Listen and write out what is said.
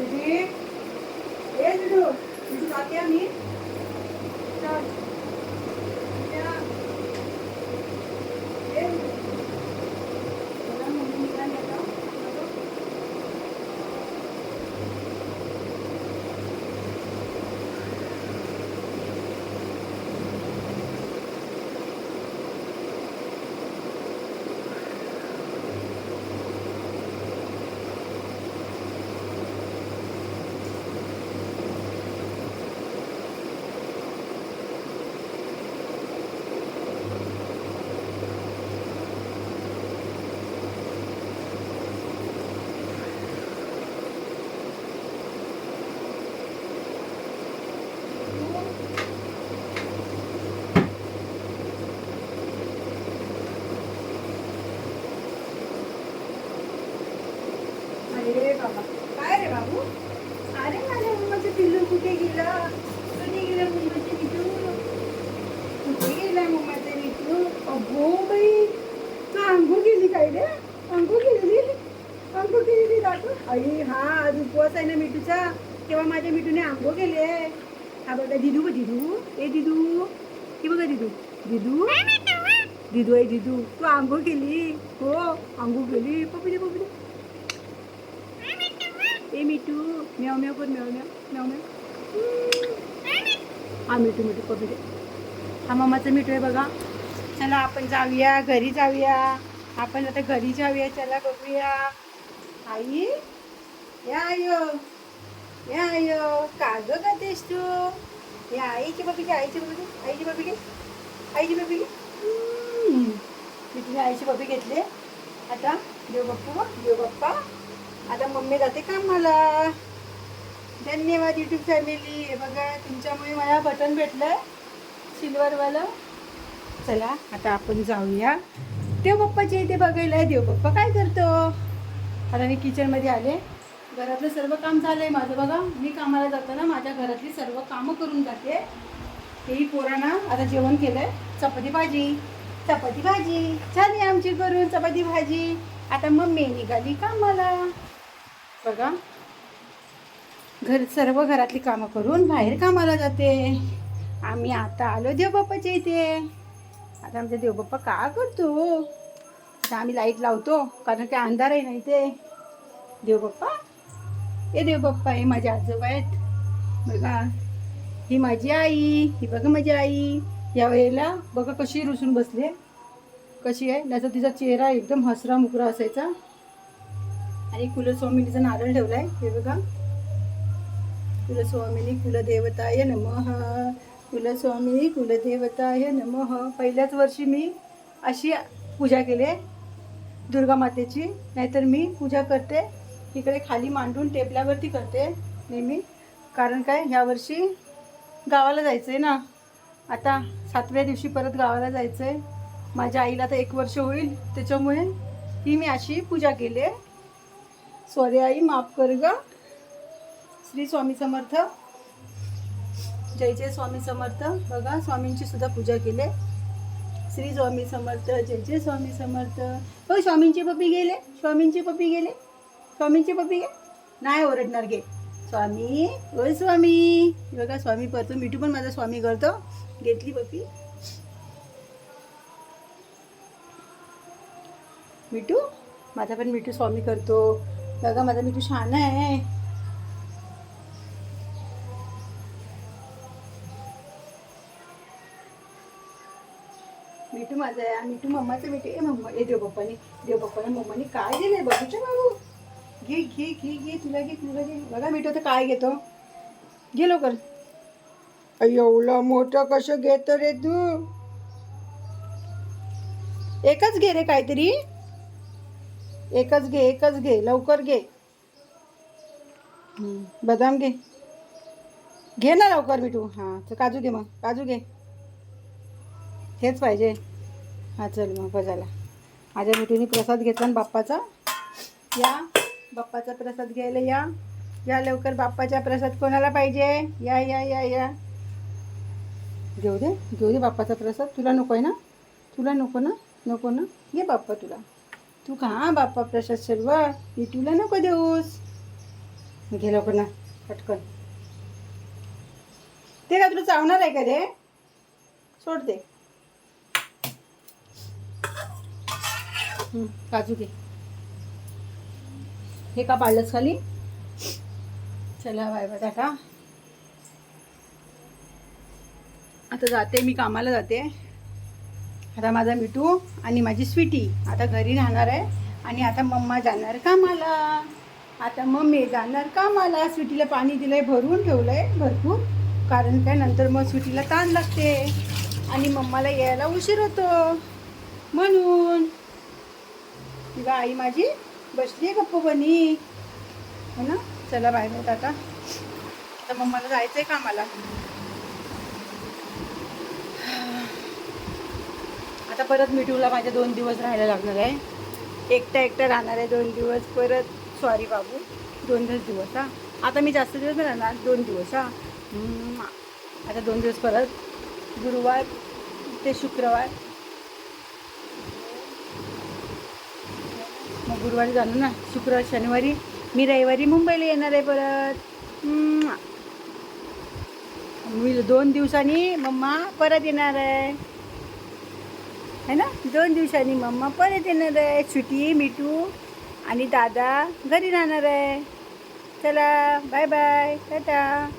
सिद्धी ए सिद्धू सिद्धू जाते आम्ही चल या. ए, चला, मम्मी निघाली आता. नको. अरे बाबा काय रे बाबू अरे माझ्या मम्माचं पिल्लू कुठे गेलं? कुठे गेलं मम्माचे मिठू कुठे गेला मम्माचे मिठू अगो बाई तू अंघोळ केली काय रे? अंघोळ केलेली अंघोळ केलेली दाखव. आई हा आज उपवास आहे ना मिठूचा तेव्हा माझ्या मिठूने अंघोळ केले. हा बघा दिदू बघ दिदू. ए दिदू. हे बघा दिदू. दिदू. दिदू आहे दिदू. तू अंघोळ केली. हो अंघोळ केली. पप्पी दे पप्पी दे. ए मिठू म्याव म्याव कर म्याव म्याव म्याव म्याव. हा मिठू मिठू पप्पी दे. हा मामाचं मिठू आहे बघा. चला आपण जाऊया घरी जाऊया. आपण आता घरी जाऊया. चला बघूया. आई या आयो. या आयो. का ग गतेस तू? या आईची बाबी घे आईची बघी आईची बाबी घे आईची बघी घे मी तुझ्या आईची बघी घेतली. आता देव बाप्पा देव बाप्पा. आता मम्मी जाते कामाला धन्यवाद युट्यूब फॅमिली हे बघा तुमच्यामुळे मला बटन भेटलं सिल्वरवालं चला आता आपण जाऊया. देव बाप्पाच्या इथे बघायला देव बाप्पा काय करतो? आता मी किचनमध्ये आले. घरातलं सर्व काम झालं आहे माझं. बघा मी कामाला जाताना माझ्या घरातली सर्व कामं करून जाते. तेही पोरांना आता जेवण केलं आहे चपाती भाजी चपाती भाजी. झाली आमची करून चपाती भाजी. आता मम्मी निघाली कामाला. बघा. घर सर्व घरातली कामं करून बाहेर कामाला जाते. आम्ही आता आलो देवबाप्पाच्या इथे. आता आमचा देवबाप्पा का करतो? आता आम्ही लाइट लावतो कारण काय अंधार आहे नाही ते देवबाप्पा? हे देवबाप्पा हे माझे आजोबा आहेत. बघा. ही माझी आई ही बघा माझी आई. या वेळेला बघा कशी रुसून बसले कशी आहे? त्याचा तिचा चेहरा एकदम हसरा मुकरा असायचा. आणि कुलस्वामिनीचं नारळ ठेवलाय. हे बघा. कुलस्वामिनी कुलदेवताय नम. कुलस्वामिनी कुलदेवताय नमः. पहिल्याच वर्षी मी अशी पूजा केली दुर्गा मातेची. नाहीतर मी पूजा करते. इकडे खाली मांडून टेबल्यावरती करते नेहमी. कारण काय? ह्या वर्षी गावाला जायचं आहे ना. आता सातव्या दिवशी परत गावाला जायचं आहे माझ्या आईला आता एक वर्ष होईल. त्याच्यामुळे ही मी अशी पूजा केली आहे. सॉरी आई माफ कर ग श्री स्वामी समर्थ. जय जय स्वामी समर्थ. बघा स्वामींची सुद्धा पूजा केली. श्री स्वामी समर्थ जय जय स्वामी समर्थ. हो स्वामींचे पप्पी गेले. स्वामींचे पप्पी गेले. स्वामींचे पप्पी गे नाही ओरडणार गे. स्वामी ओ स्वामी. बघा स्वामी करतो मिठू पण माझा स्वामी करतो. घेतली पप्पी मिठू? माझा पण मिठू स्वामी करतो. बघा माझा मिठू छान आहे मिठू माझा आहे मिठू मम्माचं मिठू ए मम्मा ए देवबाप्पाने देवबाप्पाने मम्माने काय दिलंय बघूच्या बाबू घे घे घे घे तुला घे तुला घे. बघा मिठू आता काय घेतो. घे लवकर. एवढं मोठं कसं घेतो रे तू? एकच घे रे काहीतरी. एकच घे एकच घे लवकर घे. बदाम घे. घे ना लवकर मिठू. हां तर काजू घे मग. काजू घे. हेच पाहिजे. हां चल मग बजाला माझ्या मिठूने प्रसाद घेतला ना बाप्पाचा. या. बाप्पाचा प्रसाद घ्यायला या. या लवकर बाप्पाचा प्रसाद कोणाला पाहिजे? या या या या. घेऊ दे. घेऊ दे बाप्पाचा प्रसाद. तुला नको आहे ना? तुला नको ना? नको ना? घे बाप्पा तुला. तू खा बाप्पा प्रसाद सर्व? मी तुला नको देऊस. घे लवकर ना पटकन. ते का तुला चावणार आहे का रे? सोड दे काजू घे. हे का पाडलंच खाली? चला बाय बाय टाटा. आता जाते मी कामाला जाते. आता माझा मिठू आणि माझी स्वीटी आता घरी राहणार आहे. आणि आता मम्मा जाणार कामाला. आता मम्मी जाणार कामाला. स्वीटीला पाणी दिलं आहे भरून ठेवलं आहे भरपूर. कारण काय नंतर मग स्वीटीला ताण लागते. आणि मम्माला यायला उशीर होतो. म्हणून तिला आई माझी बसली आहे गप्प बनी. हो ना? चला बाय आता आता मम्माला जायचं आहे कामाला. आता परत मिठूला माझ्या दोन दिवस राहायला लागणार आहे. एकटा एकटा राहणार आहे दोन दिवस परत सॉरी बाबू दोन दिवस दिवस हा. आता मी जास्त दिवस राहणार दोन दिवस हा. आता दोन दिवस परत गुरुवार ते शुक्रवार. मग गुरुवारी जाणू ना शुक्रवार शनिवारी. मी रविवारी मुंबईला येणार आहे परत. मी दोन दिवसांनी मम्मा परत येणार आहे. है ना? दोन दिवसांनी मम्मा परत येणार आहे. सुटी मिठू आणि दादा घरी राहणार आहे. चला बाय बाय टाटा.